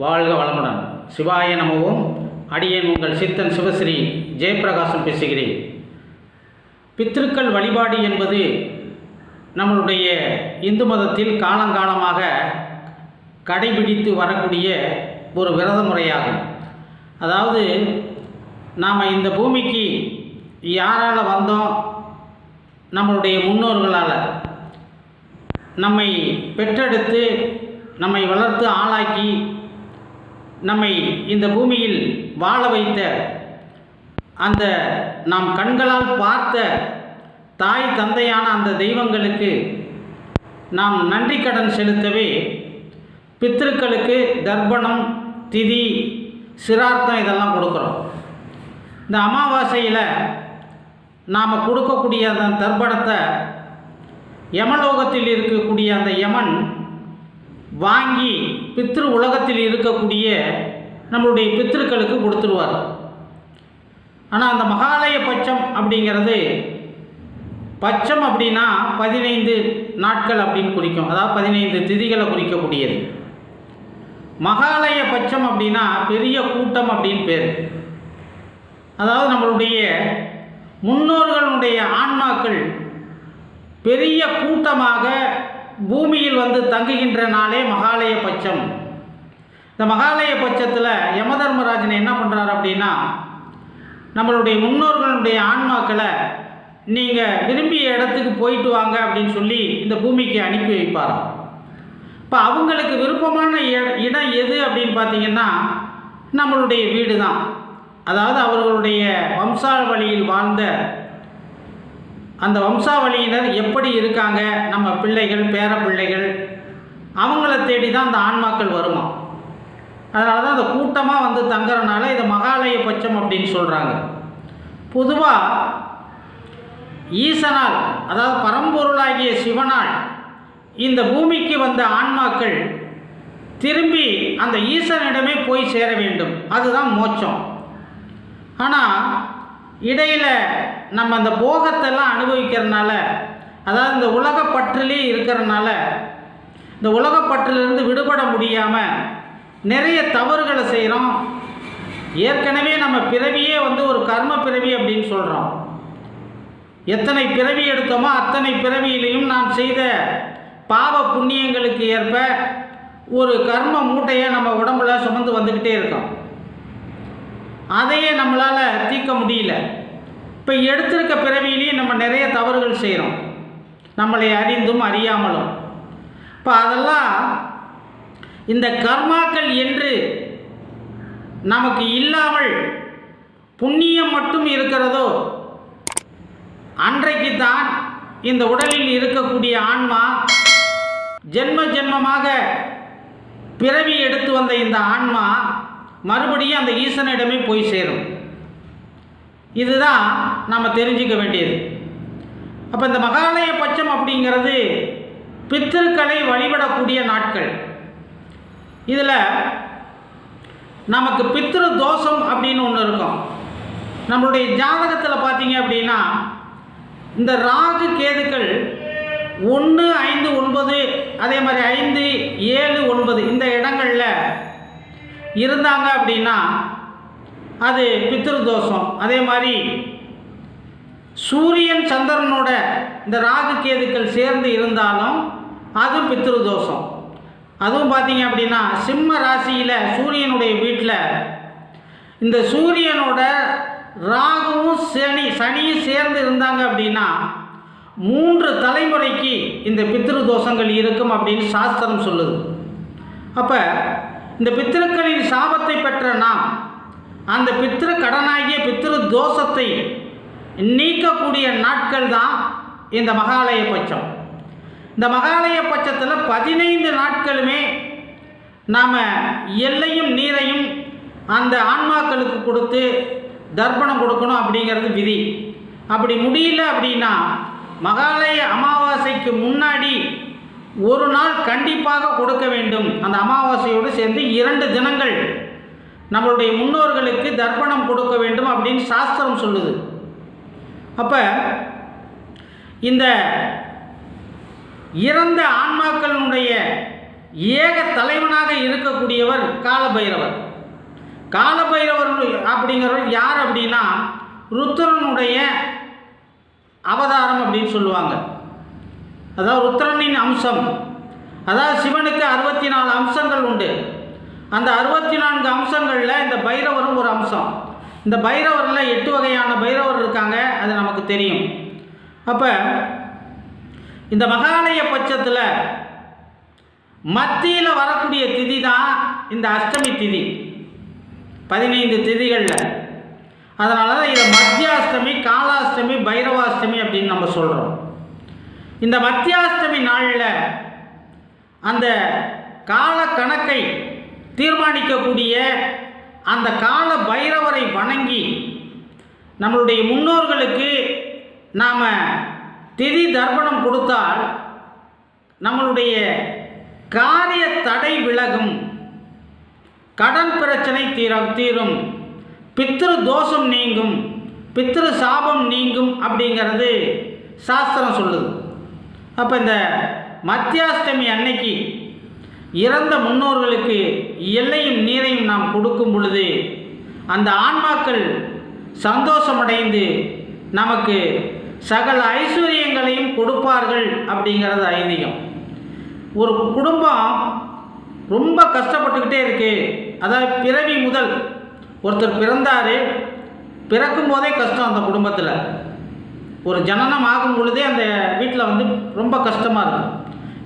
வாழ்க வளமுடன். சிவாய நமவும் அடியேன் உங்கள் சித்தன் சிவஸ்ரீ ஜெயபிரகாசம் பேசுகிறேன். பித்திருக்கள் வழிபாடு என்பது நம்மளுடைய இந்து மதத்தில் காலங்காலமாக கடைபிடித்து வரக்கூடிய ஒரு விரத முறையாகும். அதாவது நாம் இந்த பூமிக்கு யாரால் வந்தோம்? நம்மளுடைய முன்னோர்களால். நம்மை பெற்றெடுத்து நம்மை வளர்த்து ஆளாக்கி நம்மை இந்த பூமியில் வாழ வைத்த அந்த நாம் கண்களால் பார்த்த தாய் தந்தையான அந்த தெய்வங்களுக்கு நாம் நன்றி கடன் செலுத்தவே பித்திருக்களுக்கு தர்ப்பணம் திதி சிரார்த்தம் இதெல்லாம் கொடுக்குறோம். இந்த அமாவாசையில் நாம் கொடுக்கக்கூடிய அந்த தர்ப்பணத்தை யமலோகத்தில் இருக்கக்கூடிய அந்த யமன் வாங்கி பித்ரு உலகத்தில் இருக்கக்கூடிய நம்மளுடைய பித்திருக்களுக்கு கொடுத்துருவார். ஆனால் அந்த மகாலய பட்சம் அப்படிங்கிறது பட்சம் அப்படின்னா பதினைந்து நாட்கள் அப்படின்னு குறிக்கும். அதாவது பதினைந்து திதிகளை குறிக்கக்கூடியது. மகாலய பட்சம் அப்படின்னா பெரிய கூட்டம் அப்படின்னு பேர். அதாவது நம்மளுடைய முன்னோர்களுடைய ஆன்மாக்கள் பெரிய கூட்டமாக பூமியில் வந்து தங்குகின்ற நாளே மகாலய பட்சம். இந்த மகாலய பட்சத்தில் யமதர்மராஜன் என்ன பண்ணுறாரு அப்படின்னா நம்மளுடைய முன்னோர்களுடைய ஆன்மாக்களை நீங்கள் விரும்பிய இடத்துக்கு போயிட்டு வாங்க அப்படின்னு சொல்லி இந்த பூமிக்கு அனுப்பி வைப்பாராம் இப்போ அவங்களுக்கு விருப்பமான இட- இடம் எது அப்படின்னு பார்த்தீங்கன்னா நம்மளுடைய வீடு தான் அதாவது அவர்களுடைய வம்சாவளியில் வாழ்ந்த அந்த வம்சாவளியினர் எப்படி இருக்காங்க? நம்ம பிள்ளைகள் பேர பிள்ளைகள் அவங்கள தேடி தான் அந்த ஆன்மாக்கள் வருமா? அதனால தான் அந்த கூட்டமாக வந்து தங்குறனால இதை மகாலய பட்சம் அப்படின்னு சொல்கிறாங்க பொதுவாக ஈசனால் அதாவது பரம்பொருளாகிய சிவனால் இந்த பூமிக்கு வந்த ஆன்மாக்கள் திரும்பி அந்த ஈசனிடமே போய் சேர வேண்டும். அதுதான் மோட்சம். ஆனால் இடையில் நம்ம அந்த போகத்தெல்லாம் அனுபவிக்கிறதுனால அதாவது இந்த உலகப்பற்றிலே இருக்கிறனால இந்த உலகப்பற்றிலிருந்து விடுபட முடியாமல் நிறைய தவறுகளை செய்கிறோம் ஏற்கனவே நம்ம பிறவியே வந்து ஒரு கர்ம பிறவி அப்படின்னு சொல்கிறோம் எத்தனை பிறவி எடுத்தோமோ அத்தனை பிறவியிலையும் நாம் செய்த பாவ புண்ணியங்களுக்கு ஏற்ப ஒரு கர்ம மூட்டையை நம்ம உடம்புல சுமந்து வந்துக்கிட்டே இருக்கோம். அதையே நம்மளால் தீர்க்க முடியல. இப்போ எடுத்திருக்க பிறவியிலேயே நம்ம நிறைய தவறுகள் செய்கிறோம் நம்மளை அறிந்தும் அறியாமலும். இப்போ அதெல்லாம் இந்த கர்மாக்கள் என்று நமக்கு இல்லாமல் புண்ணியம் மட்டும் இருக்கிறதோ? அன்றைக்கு தான் இந்த உடலில் இருக்கக்கூடிய ஆன்மா ஜென்ம ஜென்மமாக பிறவி எடுத்து வந்த இந்த ஆன்மா மறுபடியும் அந்த ஈசனிடமே போய் சேரும். இதுதான் நம்ம தெரிஞ்சுக்க வேண்டியது. அப்போ இந்த மகாலய பட்சம் அப்படிங்கிறது பித்திருக்களை வழிபடக்கூடிய நாட்கள். இதில் நமக்கு பித்ரு தோஷம் அப்படின்னு ஒன்று இருக்கும். நம்மளுடைய ஜாதகத்தில் பார்த்தீங்க அப்படின்னா இந்த ராகு கேதுக்கள் ஒன்று ஐந்து ஒன்பது அதே மாதிரி ஐந்து ஏழு ஒன்பது இந்த இடங்களில் இருந்தாங்க அப்படின்னா அது பித்ரு தோஷம் அதே மாதிரி சூரியன் சந்திரனோட இந்த ராகு கேதுக்கள் சேர்ந்து இருந்தாலும் அது பித்ரு தோஷம் அதுவும் பார்த்தீங்க அப்படின்னா சிம்ம ராசியில் சூரியனுடைய வீட்டில் இந்த சூரியனோட ராகுவும் சனி சனியும் சேர்ந்து இருந்தாங்க அப்படின்னா மூன்று தலைமுறைக்கு இந்த பித்ரு தோஷங்கள் இருக்கும் அப்படின்னு சாஸ்திரம் சொல்லுது. அப்போ இந்த பித்திருக்களின் சாபத்தை பெற்ற நாம் அந்த பித்திரு கடனாகிய பித்திரு தோஷத்தை நீக்கக்கூடிய நாட்கள் தான் இந்த மகாலய பட்சம். இந்த மகாலய பட்சத்தில் பதினைந்து நாட்களுமே நாம் எல்லையும் நீரையும் அந்த ஆன்மாக்களுக்கு கொடுத்து தர்ப்பணம் கொடுக்கணும் அப்படிங்கிறது விதி. அப்படி முடியல அப்படின்னா மகாலய அமாவாசைக்கு முன்னாடி ஒரு நாள் கண்டிப்பாக கொடுக்க வேண்டும். அந்த அமாவாசையோடு சேர்ந்து இரண்டு தினங்கள் நம்மளுடைய முன்னோர்களுக்கு தர்ப்பணம் கொடுக்க வேண்டும் அப்படின்னு சாஸ்திரம் சொல்லுது. அப்போ இந்த இறந்த ஆன்மாக்களுடைய ஏக தலைவனாக இருக்கக்கூடியவர் காலபைரவர். காலபைரவர் அப்படிங்கிறவர் யார் அப்படின்னா ருத்ரனுடைய அவதாரம் அப்படின்னு சொல்லுவாங்க அதாவது உத்திரனின் அம்சம். அதாவது சிவனுக்கு அறுபத்தி நாலு அம்சங்கள் உண்டு. அந்த அறுபத்தி நான்கு அம்சங்களில் இந்த பைரவரும் ஒரு அம்சம். இந்த பைரவரில் எட்டு வகையான பைரவர் இருக்காங்க அது நமக்கு தெரியும். அப்போ இந்த மகாலய பட்சத்தில் மத்தியில் வரக்கூடிய திதி தான் இந்த அஷ்டமி திதி. பதினைந்து திதிகளில். அதனால தான் இதை மத்தியாஷ்டமி காலாஷ்டமி பைரவாஷ்டமி அப்படின்னு நம்ம சொல்கிறோம் இந்த மத்தியாஷ்டமி நாளில் அந்த கால கணக்கை தீர்மானிக்கக்கூடிய அந்த கால பைரவரை வணங்கி நம்மளுடைய முன்னோர்களுக்கு நாம் திதி தர்ப்பணம் கொடுத்தால் நம்மளுடைய காரிய தடை விலகும். கடன் பிரச்சனை தீர தீரும். பித்ரு தோஷம் நீங்கும். பித்ரு சாபம் நீங்கும் அப்படிங்கிறது சாஸ்திரம் சொல்லுது. அப்போ இந்த மத்தியாஷ்டமி அன்னைக்கு இறந்த முன்னோர்களுக்கு எல்லையும் நீரையும் நாம் கொடுக்கும் பொழுது அந்த ஆன்மாக்கள் சந்தோஷமடைந்து நமக்கு சகல ஐஸ்வர்யங்களையும் கொடுப்பார்கள் அப்படிங்கிறது ஐதீகம். ஒரு குடும்பம் ரொம்ப கஷ்டப்பட்டுக்கிட்டே இருக்கு. அதாவது பிறவி முதல் ஒருத்தர் பிறந்தார் பிறக்கும் போதே கஷ்டம் அந்த குடும்பத்தில். ஒரு ஜனனம் ஆகும் பொழுதே அந்த வீட்டில் வந்து ரொம்ப கஷ்டமாக இருக்கும்.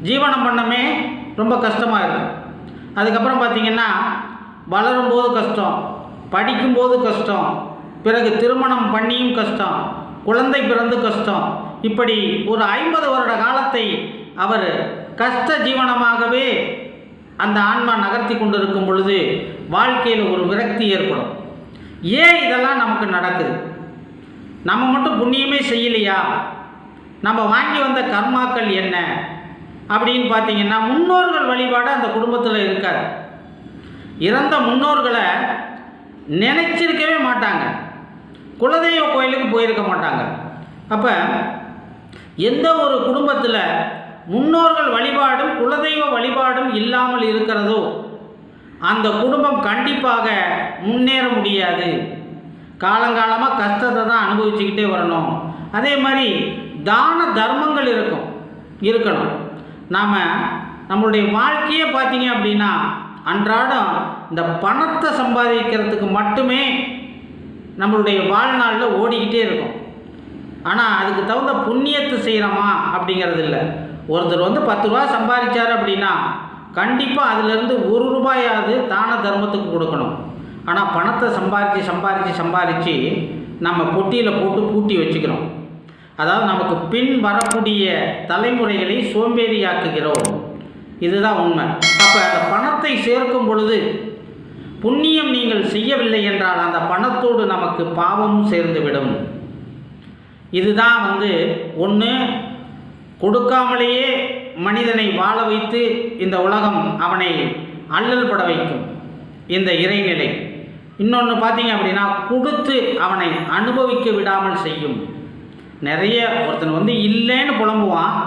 ஜீவனம் பண்ணமே ரொம்ப கஷ்டமாக இருக்கும். அதுக்கப்புறம் பார்த்திங்கன்னா வளரும்போது கஷ்டம் படிக்கும்போது கஷ்டம் பிறகு திருமணம் பண்ணியும் கஷ்டம் குழந்தை பிறந்து கஷ்டம். இப்படி ஒரு ஐம்பது வருட காலத்தை அவர் கஷ்ட ஜீவனமாகவே அந்த ஆன்மா நகர்த்தி கொண்டிருக்கும் பொழுது வாழ்க்கையில் ஒரு விரக்தி ஏற்படும். ஏன் இதெல்லாம் நமக்கு நடக்குது? நம்ம மட்டும் புண்ணியமே செய்யலையா? நம்ம வாங்கி வந்த கர்மாக்கள் என்ன? அப்படின்னு பார்த்தீங்கன்னா முன்னோர்கள் வழிபாடு அந்த குடும்பத்தில் இருக்காது. இறந்த முன்னோர்களை நினைச்சிருக்கவே மாட்டாங்க. குலதெய்வ கோயிலுக்கு போயிருக்க மாட்டாங்க. அப்போ எந்த ஒரு குடும்பத்தில் முன்னோர்கள் வழிபாடும் குலதெய்வ வழிபாடும் இல்லாமல் இருக்கிறதோ அந்த குடும்பம் கண்டிப்பாக முன்னேற முடியாது. காலங்காலமாக கஷ்டத்தை தான் அனுபவிச்சுக்கிட்டே வரணும். அதே மாதிரி தான தர்மங்கள் இருக்கும். இருக்கணும். நாம் நம்மளுடைய வாழ்க்கையே பார்த்தீங்க அப்படின்னா அன்றாடம் இந்த பணத்தை சம்பாதிக்கிறதுக்கு மட்டுமே நம்மளுடைய வாழ்நாளில் ஓடிக்கிட்டே இருக்கும். ஆனால் அதுக்கு தகுந்த புண்ணியத்தை செய்கிறோமா அப்படிங்கிறது இல்லை. ஒருத்தர் வந்து பத்து ரூபா சம்பாதிச்சார் அப்படின்னா கண்டிப்பாக அதிலிருந்து ஒரு ரூபாயாவது தான தர்மத்துக்கு கொடுக்கணும். ஆனால் பணத்தை சம்பாதிச்சு சம்பாதிச்சு சம்பாதிச்சு நம்ம பொட்டியில் போட்டு பூட்டி வச்சுக்கிறோம். அதாவது நமக்கு பின் வரக்கூடிய தலைமுறைகளை சோம்பேறியாக்குகிறோம். இதுதான் உண்மை. அப்போ அந்த பணத்தை சேர்க்கும் பொழுது புண்ணியம் நீங்கள் செய்யவில்லை என்றால் அந்த பணத்தோடு நமக்கு பாவமும் சேர்ந்துவிடும். இதுதான் வந்து ஒன்று கொடுக்காமலேயே மனிதனை வாழ வைத்து இந்த உலகம் அவனை அல்லல் பட வைக்கும். இந்த இறைநிலை. இன்னொன்று பார்த்தீங்க அப்படின்னா கொடுத்து அவனை அனுபவிக்க விடாமல் செய்யும். நிறைய ஒருத்தன் வந்து இல்லைன்னு புலம்புவான்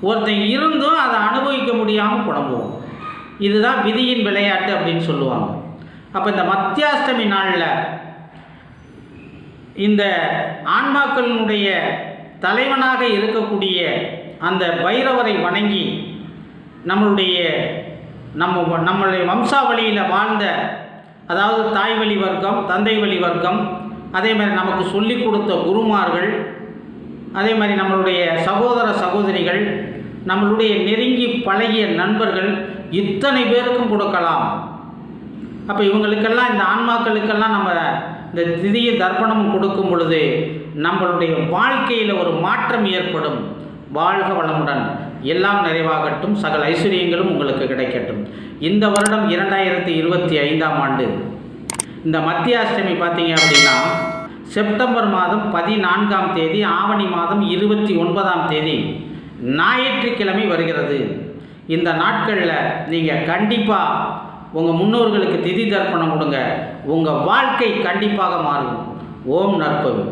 ஒருத்தன் இருந்தும் அதை அனுபவிக்க முடியாமல் புலம்புவான். இதுதான் விதியின் விளையாட்டு அப்படின்னு சொல்லுவாங்க. அப்போ இந்த மத்தியாஷ்டமி நாளில் இந்த ஆன்மாக்களினுடைய தலைவனாக இருக்கக்கூடிய அந்த பைரவரை வணங்கி நம்மளுடைய நம்ம நம்மளுடைய வம்சாவளியில் வாழ்ந்த அதாவது தாய் வழி வர்க்கம் தந்தை வழி வர்க்கம் அதே மாதிரி நமக்கு சொல்லிக் கொடுத்த குருமார்கள் அதே மாதிரி நம்மளுடைய சகோதர சகோதரிகள் நம்மளுடைய நெருங்கி பழகிய நண்பர்கள் இத்தனை பேருக்கும் கொடுக்கலாம். அப்போ இவங்களுக்கெல்லாம் இந்த ஆன்மாக்களுக்கெல்லாம் நம்ம இந்த திதிய தர்ப்பணம் கொடுக்கும் பொழுது நம்மளுடைய வாழ்க்கையில் ஒரு மாற்றம் ஏற்படும். வாழ்க வளமுடன். எல்லாம் நிறைவாகட்டும் சகல ஐஸ்வர்யங்களும் உங்களுக்கு கிடைக்கட்டும். இந்த வருடம் இரண்டாயிரத்தி இருபத்தி ஐந்தாம் ஆண்டு. இந்த மத்திய அஷ்டமி பார்த்தீங்க அப்படின்னா செப்டம்பர் மாதம் பதினான்காம் தேதி ஆவணி மாதம் இருபத்தி ஒன்பதாம் தேதி ஞாயிற்றுக்கிழமை வருகிறது. இந்த நாட்களில் நீங்கள் கண்டிப்பாக உங்கள் முன்னோர்களுக்கு திதி தர்ப்பணம் கொடுங்க. உங்கள் வாழ்க்கை கண்டிப்பாக மாறும். ஓம் நற்பவி.